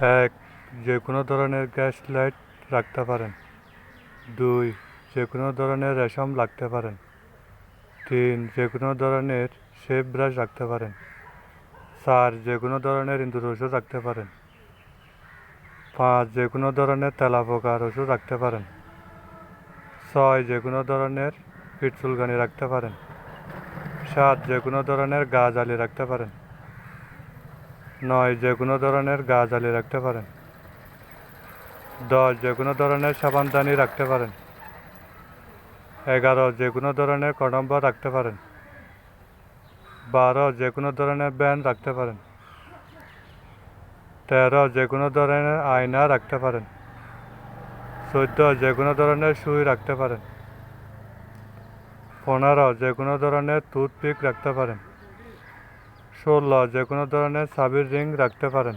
এক, যে কোনো ধরনের গ্যাস লাইট রাখতে পারেন। দুই, যে কোনো ধরনের রেশম রাখতে পারেন। তিন, যে কোনো ধরনের শেপ ব্রাশ রাখতে পারেন। চার, যে কোনো ধরনের ইন্দুর ওষুধ রাখতে পারেন। পাঁচ, যে কোনো ধরনের তেলাপোকার ওষুধ রাখতে পারেন। ছয়, যে কোনো ধরনের পিট চুলকানি রাখতে পারেন। সাত, যে কোনো ধরনের গা জালি রাখতে পারেন। নয়, যে কোনো ধরনের গা জালি রাখতে পারেন। দশ, যে কোনো ধরনের সাবানদানি রাখতে পারেন। এগারো, যে কোনো ধরনের কডম্বর রাখতে পারেন। বারো, যে কোনো ধরনের ব্যান্ড রাখতে পারেন। তেরো, যে কোনো ধরনের আয়না রাখতে পারেন। চোদ্দ, যে কোনো ধরনের সুই রাখতে পারেন। পনেরো, যে কোনো ধরনের টুথপিক রাখতে পারেন। ষোলো যে কোনো ধরনের সাবির রিং রাখতে পারেন।